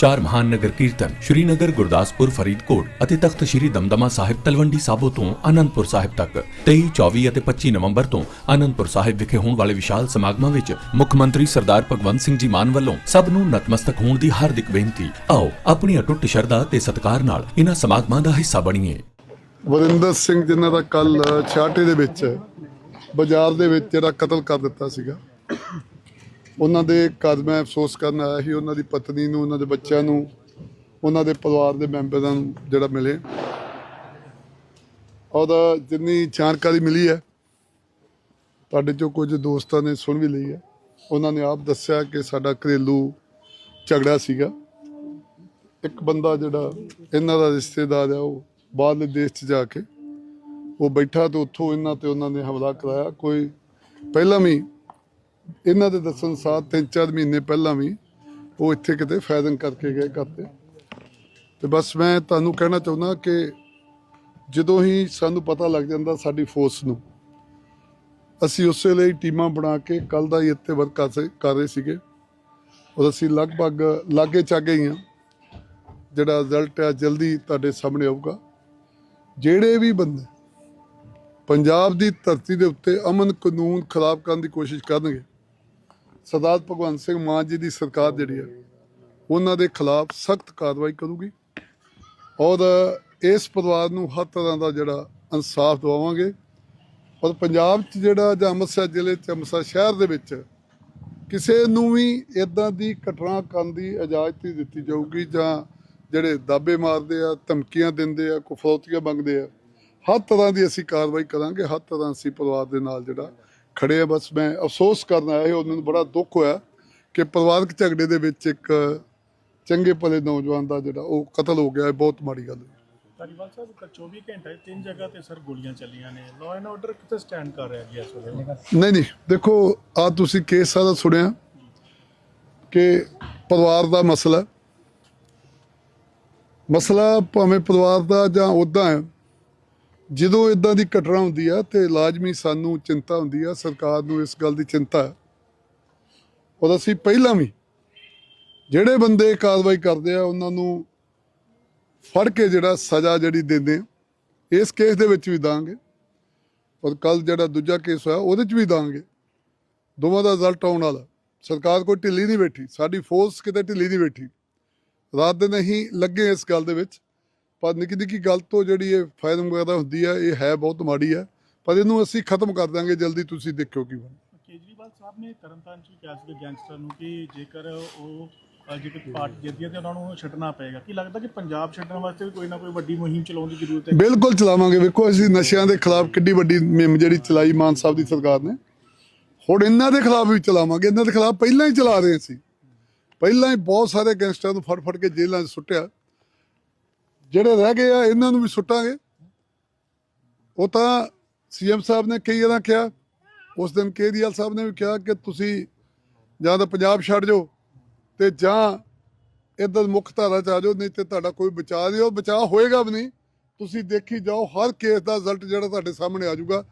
ਚਾਰ ਮਹਾਨ ਨਗਰ ਕੀਰਤਨ ਸ਼੍ਰੀਨਗਰ, ਗੁਰਦਾਸਪੁਰ, ਫਰੀਦਕੋਟ ਅਤੇ ਤਖਤ ਸ਼੍ਰੀ ਦਮਦਮਾ ਸਾਹਿਬ ਤਲਵੰਡੀ ਸਾਬੋ ਤੋਂ ਆਨੰਦਪੁਰ ਸਾਹਿਬ ਤੱਕ। 23 24 ਅਤੇ 25 ਨਵੰਬਰ ਤੋਂ ਆਨੰਦਪੁਰ ਸਾਹਿਬ ਵਿਖੇ ਹੋਣ ਵਾਲੇ ਵਿਸ਼ਾਲ ਸਮਾਗਮਾਂ ਵਿੱਚ ਮੁੱਖ ਮੰਤਰੀ ਸਰਦਾਰ ਭਗਵੰਤ ਸਿੰਘ ਜੀ ਮਾਨ ਵੱਲੋਂ ਸਭ ਨੂੰ ਨਤਮਸਤਕ ਹੋਣ ਦੀ ਹਾਰਦਿਕ ਬੇਨਤੀ। ਆਓ ਆਪਣੀ ਅਟੁੱਟ ਸ਼ਰਧਾ ਤੇ ਸਤਿਕਾਰ ਨਾਲ ਇਹਨਾਂ ਸਮਾਗਮਾਂ ਦਾ ਹਿੱਸਾ ਬਣੀਏ। ਵਰਿੰਦਰ ਸਿੰਘ ਜਿਨ੍ਹਾਂ ਦਾ ਕੱਲ ਛਾਟੇ ਦੇ ਵਿੱਚ ਬਾਜ਼ਾਰ ਦੇ ਵਿੱਚ ਜਿਹੜਾ ਕਤਲ ਕਰ ਦਿੱਤਾ ਸੀਗਾ ਉਹਨਾਂ ਦੇ ਘਰ ਮੈਂ ਅਫਸੋਸ ਕਰਨ ਆਇਆ ਸੀ, ਉਹਨਾਂ ਦੀ ਪਤਨੀ ਨੂੰ, ਉਹਨਾਂ ਦੇ ਬੱਚਿਆਂ ਨੂੰ, ਉਹਨਾਂ ਦੇ ਪਰਿਵਾਰ ਦੇ ਮੈਂਬਰਾਂ ਨੂੰ ਜਿਹੜਾ ਮਿਲੇ। ਉਹਦਾ ਜਿੰਨੀ ਜਾਣਕਾਰੀ ਮਿਲੀ ਹੈ, ਤੁਹਾਡੇ ਚੋਂ ਕੁਝ ਦੋਸਤਾਂ ਨੇ ਸੁਣ ਵੀ ਲਈ ਹੈ। ਉਹਨਾਂ ਨੇ ਆਪ ਦੱਸਿਆ ਕਿ ਸਾਡਾ ਘਰੇਲੂ ਝਗੜਾ ਸੀਗਾ। ਇੱਕ ਬੰਦਾ ਜਿਹੜਾ ਇਹਨਾਂ ਦਾ ਰਿਸ਼ਤੇਦਾਰ ਆ ਉਹ ਬਾਹਰਲੇ ਦੇਸ਼ 'ਚ ਜਾ ਕੇ ਉਹ ਬੈਠਾ ਤੇ ਉੱਥੋਂ ਇਹਨਾਂ ਤੇ ਉਹਨਾਂ ਨੇ ਹਮਲਾ ਕਰਾਇਆ। ਕੋਈ ਪਹਿਲਾਂ ਵੀ ਇਹਨਾਂ ਦੇ ਦੱਸਣ ਅਨੁਸਾਰ ਤਿੰਨ ਚਾਰ ਮਹੀਨੇ ਪਹਿਲਾਂ ਵੀ ਉਹ ਇੱਥੇ ਕਿਤੇ ਫਾਇਰਿੰਗ ਕਰਕੇ ਗਏ ਕਰਤੇ ਤੇ। ਬਸ ਮੈਂ ਤੁਹਾਨੂੰ ਕਹਿਣਾ ਚਾਹੁੰਦਾ ਕਿ ਜਦੋਂ ਹੀ ਸਾਨੂੰ ਪਤਾ ਲੱਗ ਜਾਂਦਾ ਸਾਡੀ ਫੋਰਸ ਨੂੰ, ਅਸੀਂ ਉਸੇ ਲਈ ਟੀਮਾਂ ਬਣਾ ਕੇ ਕੱਲ ਦਾ ਹੀ ਇੱਥੇ ਵਰਕ ਕਰ ਰਹੇ ਸੀਗੇ। ਔਰ ਅਸੀਂ ਲਗਭਗ ਲਾਗੇ ਚਾਗੇ ਹੀ ਹਾਂ। ਜਿਹੜਾ ਰਿਜ਼ਲਟ ਹੈ ਜਲਦੀ ਤੁਹਾਡੇ ਸਾਹਮਣੇ ਆਊਗਾ। ਜਿਹੜੇ ਵੀ ਬੰਦੇ ਪੰਜਾਬ ਦੀ ਧਰਤੀ ਦੇ ਉੱਤੇ ਅਮਨ ਕਾਨੂੰਨ ਖਰਾਬ ਕਰਨ ਦੀ ਕੋਸ਼ਿਸ਼ ਕਰਨਗੇ ਸਰਦਾਰ ਭਗਵੰਤ ਸਿੰਘ ਮਾਨ ਜੀ ਦੀ ਸਰਕਾਰ ਜਿਹੜੀ ਹੈ, ਉਹਨਾਂ ਦੇ ਖਿਲਾਫ ਸਖਤ ਕਾਰਵਾਈ ਕਰੂਗੀ ਔਰ ਇਸ ਪਰਿਵਾਰ ਨੂੰ ਹਰ ਤਰ੍ਹਾਂ ਦਾ ਜਿਹੜਾ ਇਨਸਾਫ ਦਿਵਾਵਾਂਗੇ ਔਰ ਪੰਜਾਬ 'ਚ ਜਿਹੜਾ ਜਾਂ ਅੰਮ੍ਰਿਤਸਰ ਜ਼ਿਲ੍ਹੇ 'ਚ, ਅੰਮ੍ਰਿਤਸਰ ਸ਼ਹਿਰ ਦੇ ਵਿੱਚ ਕਿਸੇ ਨੂੰ ਵੀ ਇਦਾਂ ਦੀ ਘਟਨਾ ਕਰਨ ਦੀ ਇਜਾਜ਼ਤ ਨਹੀਂ ਦਿੱਤੀ ਜਾਊਗੀ ਜਾਂ ਜਿਹੜੇ ਦਾਬੇ ਮਾਰਦੇ ਆ, ਧਮਕੀਆਂ ਦਿੰਦੇ ਆ ਕੋ ਮੰਗਦੇ ਆ, ਹਰ ਤਰ੍ਹਾਂ ਦੀ ਅਸੀਂ ਕਾਰਵਾਈ ਕਰਾਂਗੇ, ਹਰ ਤਰ੍ਹਾਂ ਅਸੀਂ ਪਰਿਵਾਰ ਦੇ ਨਾਲ ਜਿਹੜਾ ਖੜੇ ਆ ਬਸ ਮੈਂ ਅਫਸੋਸ ਕਰਨ ਆਇਆ ਸੀ ਉਹਨਾਂ ਨੂੰ ਬੜਾ ਦੁੱਖ ਹੋਇਆ ਕਿ ਪਰਿਵਾਰਕ ਝਗੜੇ ਦੇ ਵਿੱਚ ਇੱਕ ਚੰਗੇ ਭਲੇ ਨੌਜਵਾਨ ਦਾ ਜਿਹੜਾ ਉਹ ਕਤਲ ਹੋ ਗਿਆ ਬਹੁਤ ਮਾੜੀ ਗੱਲ ਹੈ। ਧਾਰੀਵਾਲ ਸਾਹਿਬ ਕ- 24 ਘੰਟੇ 'ਚ ਤਿੰਨ ਜਗ੍ਹਾ ਤੇ ਸਰ ਗੋਲੀਆਂ ਚੱਲੀਆਂ ਨੇ। ਲਾਅ ਐਂਡ ਆਰਡਰ ਕਿੱਥੇ ਸਟੈਂਡ ਕਰ ਰਿਹਾ ਜੀ ਇਸ ਵੇਲੇ? ਨਹੀਂ ਨਹੀਂ ਦੇਖੋ ਆ ਤੁਸੀਂ ਕੇਸ ਸਾਰਾ ਸੁਣਿਆ ਕਿ ਪਰਿਵਾਰ ਦਾ ਮਸਲਾ ਮਸਲਾ ਭਾਵੇਂ ਪਰਿਵਾਰ ਦਾ ਜਾਂ ਉਦਾਂ ਹੈ ਜਦੋਂ ਇਦਾਂ ਦੀ ਘਟਨਾ ਹੁੰਦੀ ਆ ਤੇ ਲਾਜ਼ਮੀ ਸਾਨੂੰ ਚਿੰਤਾ ਹੁੰਦੀ ਆ, ਸਰਕਾਰ ਨੂੰ ਇਸ ਗੱਲ ਦੀ ਚਿੰਤਾ ਹੈ ਔਰ ਅਸੀਂ ਪਹਿਲਾਂ ਵੀ ਜਿਹੜੇ ਬੰਦੇ ਕਾਰਵਾਈ ਕਰਦੇ ਆ, ਉਹਨਾਂ ਨੂੰ ਫੜ ਕੇ ਜਿਹੜਾ ਸਜ਼ਾ ਜਿਹੜੀ ਦਿੰਦੇ ਆ, ਇਸ ਕੇਸ ਦੇ ਵਿੱਚ ਵੀ ਦਾਂਗੇ। ਔਰ ਕੱਲ ਜਿਹੜਾ ਦੂਜਾ ਕੇਸ ਹੋਇਆ, ਉਹਦੇ 'ਚ ਵੀ ਦਾਂਗੇ। ਦੋਵਾਂ ਦਾ ਰਿਜ਼ਲਟ ਆਉਣ ਵਾਲਾ। ਸਰਕਾਰ ਕੋਈ ਢਿੱਲੀ ਨਹੀਂ ਬੈਠੀ, ਸਾਡੀ ਫੋਰਸ ਕਿਤੇ ਢਿੱਲੀ ਨਹੀਂ ਬੈਠੀ। ਰਾਤ ਦਿਨ ਅਸੀਂ ਲੱਗੇ ਇਸ ਗੱਲ ਦੇ ਵਿੱਚ। ਪਰ ਨਿੱਕੀ ਨਿੱਕੀ ਗੱਲ ਤੋਂ ਜਿਹੜੀ ਇਹ ਫਾਇਰਿੰਗ ਵਗੈਰਾ ਹੁੰਦੀ ਹੈ ਇਹ ਹੈ ਬਹੁਤ ਮਾੜੀ ਹੈ ਪਰ ਇਹਨੂੰ ਅਸੀਂ ਖਤਮ ਕਰ ਦਾਂਗੇ ਜਲਦੀ ਤੁਸੀਂ ਦੇਖਿਓ ਕੀ ਬਣਦਾ। ਕੇਜਰੀਵਾਲ ਸਾਹਿਬ ਨੇ ਤਰਨਤਾਰਨ 'ਚ ਕਿਹਾ ਸੀ ਗੈਂਗਸਟਰ ਨੂੰ ਕਿ ਜੇਕਰ ਉਹ ਜੇਕਰ ਪਾਰਟੀ ਜਿੱਤਦੀ ਹੈ ਤੇ ਉਹਨਾਂ ਨੂੰ ਛੱਡਣਾ ਪਏਗਾ। ਕੀ ਲੱਗਦਾ ਕਿ ਪੰਜਾਬ ਛੱਡਣ ਵਾਸਤੇ ਵੀ ਕੋਈ ਨਾ ਕੋਈ ਵੱਡੀ ਮੁਹਿੰਮ ਚਲਾਉਣ ਦੀ ਜ਼ਰੂਰਤ ਹੈ? ਬਿਲਕੁਲ ਚਲਾਵਾਂਗੇ। ਵੇਖੋ ਅਸੀਂ ਨਸ਼ਿਆਂ ਦੇ ਖਿਲਾਫ ਕਿੱਡੀ ਵੱਡੀ ਮੁਹਿੰਮ ਜਿਹੜੀ ਚਲਾਈ ਮਾਨ ਸਾਹਿਬ ਦੀ ਸਰਕਾਰ ਨੇ। ਹੁਣ ਇਹਨਾਂ ਦੇ ਖਿਲਾਫ ਵੀ ਚਲਾਵਾਂਗੇ। ਇਹਨਾਂ ਦੇ ਖਿਲਾਫ ਪਹਿਲਾਂ ਹੀ ਚਲਾ ਰਹੇ ਸੀ। ਪਹਿਲਾਂ ਹੀ ਬਹੁਤ ਸਾਰੇ ਗੈਂਗਸਟਰਾਂ ਨੂੰ ਫੜ ਫੜ ਕੇ ਜੇਲ੍ਹਾਂ 'ਚ ਸੁੱਟਿਆ। ਜਿਹੜੇ ਰਹਿ ਗਏ ਆ ਇਹਨਾਂ ਨੂੰ ਵੀ ਸੁੱਟਾਂਗੇ। ਉਹ ਤਾਂ ਸੀਐਮ ਸਾਹਿਬ ਨੇ ਕਈ ਵਾਰਾਂ ਕਿਹਾ ਉਸ ਦਿਨ ਕੇਜਰੀਵਾਲ ਸਾਹਿਬ ਨੇ ਵੀ ਕਿਹਾ ਕਿ ਤੁਸੀਂ ਜਾਂ ਤਾਂ ਪੰਜਾਬ ਛੱਡ ਜਾਓ ਤੇ ਜਾਂ ਇੱਧਰ ਮੁੱਖ ਧਾਰਾ ਚ ਆ ਜਾਓ ਨਹੀਂ ਤੇ ਤੁਹਾਡਾ ਕੋਈ ਬਚਾਅ ਨਹੀਂ ਉਹ ਬਚਾਅ ਹੋਏਗਾ ਵੀ ਨਹੀਂ। ਤੁਸੀਂ ਦੇਖੀ ਜਾਓ ਹਰ ਕੇਸ ਦਾ ਰਿਜ਼ਲਟ ਜਿਹੜਾ ਤੁਹਾਡੇ ਸਾਹਮਣੇ ਆ ਜਾਊਗਾ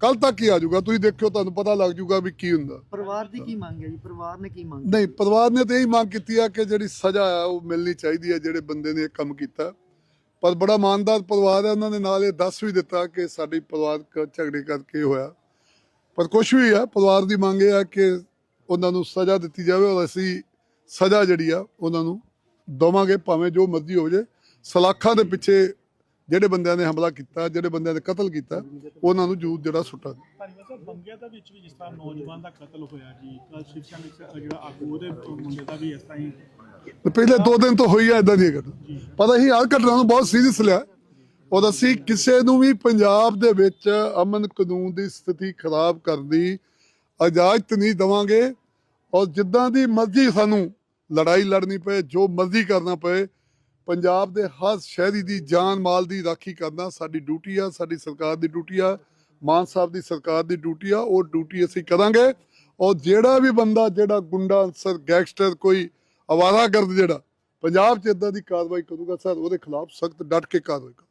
ਕੱਲ ਤੱਕ ਹੀ ਆ ਜਾਊਗਾ। ਤੁਸੀਂ ਦੇਖਿਓ ਤੁਹਾਨੂੰ ਪਤਾ ਲੱਗ ਜਾਊਗਾ ਵੀ ਕੀ ਹੁੰਦਾ। ਪਰਿਵਾਰ ਦੀ ਕੀ ਮੰਗ ਹੈ ਜੀ? ਪਰਿਵਾਰ ਨੇ ਕੀ ਮੰਗ ਨਹੀਂ ਪਰਿਵਾਰ ਨੇ ਤਾਂ ਇਹੀ ਮੰਗ ਕੀਤੀ ਆ ਕਿ ਜਿਹੜੀ ਸਜ਼ਾ ਆ ਉਹ ਮਿਲਣੀ ਚਾਹੀਦੀ ਹੈ ਜਿਹੜੇ ਬੰਦੇ ਨੇ ਇਹ ਕੰਮ ਕੀਤਾ। ਪਰ ਬੜਾ ਇਮਾਨਦਾਰ ਪਰਿਵਾਰ ਹੈ, ਉਹਨਾਂ ਨੇ ਨਾਲ ਇਹ ਦੱਸ ਵੀ ਦਿੱਤਾ ਕਿ ਸਾਡੀ ਪਰਿਵਾਰਕ ਝਗੜੇ ਕਰਕੇ ਹੋਇਆ। ਪਰ ਕੁਝ ਵੀ ਆ ਪਰਿਵਾਰ ਦੀ ਮੰਗ ਇਹ ਆ ਕਿ ਉਹਨਾਂ ਨੂੰ ਸਜ਼ਾ ਦਿੱਤੀ ਜਾਵੇ ਔਰ ਅਸੀਂ ਸਜ਼ਾ ਜਿਹੜੀ ਆ, ਉਹਨਾਂ ਨੂੰ ਦਵਾਂਗੇ, ਭਾਵੇਂ ਜੋ ਮਰਜ਼ੀ ਹੋ ਜੇ। ਸਲਾਖਾਂ ਦੇ ਪਿੱਛੇ ਜਿਹੜੇ ਬੰਦਿਆਂ ਨੇ ਹਮਲਾ ਕੀਤਾ, ਜਿਹੜੇ ਬੰਦਿਆਂ ਨੇ ਕਤਲ ਕੀਤਾ, ਉਹਨਾਂ ਨੂੰ ਜੂਤ ਜਿਹੜਾ ਸੁੱਟਾ ਬੰਗਿਆ ਦਾ ਵਿੱਚ ਵੀ ਜਿਸ ਤਰ੍ਹਾਂ ਨੌਜਵਾਨ ਦਾ ਕਤਲ ਹੋਇਆ ਜੀ ਕੱਲ ਸ਼ਿਵਸੈਨਾ ਵਿੱਚ ਜਿਹੜਾ ਆਗੂ, ਉਹਦੇ ਮੁੰਡੇ ਦਾ ਵੀ ਇਸ ਤਰ੍ਹਾਂ ਹੀ ਤੇ ਪਹਿਲੇ ਦੋ ਦਿਨ ਤੋਂ ਹੋਈ ਆ ਇਦਾਂ ਦੀ ਘਟਨਾ ਪਰ ਅਸੀਂ ਹਰ ਘਟਨਾ ਨੂੰ ਬਹੁਤ ਸੀਰੀਅਸ ਲਿਆ। ਔਰ ਅਸੀਂ ਕਿਸੇ ਨੂੰ ਵੀ ਪੰਜਾਬ ਦੇ ਵਿੱਚ ਅਮਨ ਕਾਨੂੰਨ ਦੀ ਸਥਿਤੀ ਖਰਾਬ ਕਰਨ ਦੀ ਇਜਾਜ਼ਤ ਨਹੀਂ ਦਵਾਂਗੇ ਔਰ ਜਿੱਦਾਂ ਦੀ ਮਰਜ਼ੀ ਸਾਨੂੰ ਲੜਾਈ ਲੜਨੀ ਪਏ ਜੋ ਮਰਜ਼ੀ ਕਰਨਾ ਪਏ ਪੰਜਾਬ ਦੇ ਹਰ ਸ਼ਹਿਰੀ ਦੀ ਜਾਨ ਮਾਲ ਦੀ ਰਾਖੀ ਕਰਨਾ ਸਾਡੀ ਡਿਊਟੀ ਆ ਸਾਡੀ ਸਰਕਾਰ ਦੀ ਡਿਊਟੀ ਆ ਮਾਨ ਸਾਹਿਬ ਦੀ ਸਰਕਾਰ ਦੀ ਡਿਊਟੀ ਆ ਉਹ ਡਿਊਟੀ ਅਸੀਂ ਕਰਾਂਗੇ। ਔਰ ਜਿਹੜਾ ਵੀ ਬੰਦਾ ਜਿਹੜਾ ਗੁੰਡਾ ਅਨਸਰ ਗੈਂਗਸਟਰ ਕੋਈ ਅਵਾਰਾਗਰਦ ਜਿਹੜਾ। ਪੰਜਾਬ 'ਚ ਇਦਾਂ ਦੀ ਕਾਰਵਾਈ ਕਰੂਗਾ, ਸਰ, ਉਹਦੇ ਖਿਲਾਫ ਸਖਤ ਡਟ ਕੇ ਕਾਰਵਾਈ ਕਰੋ।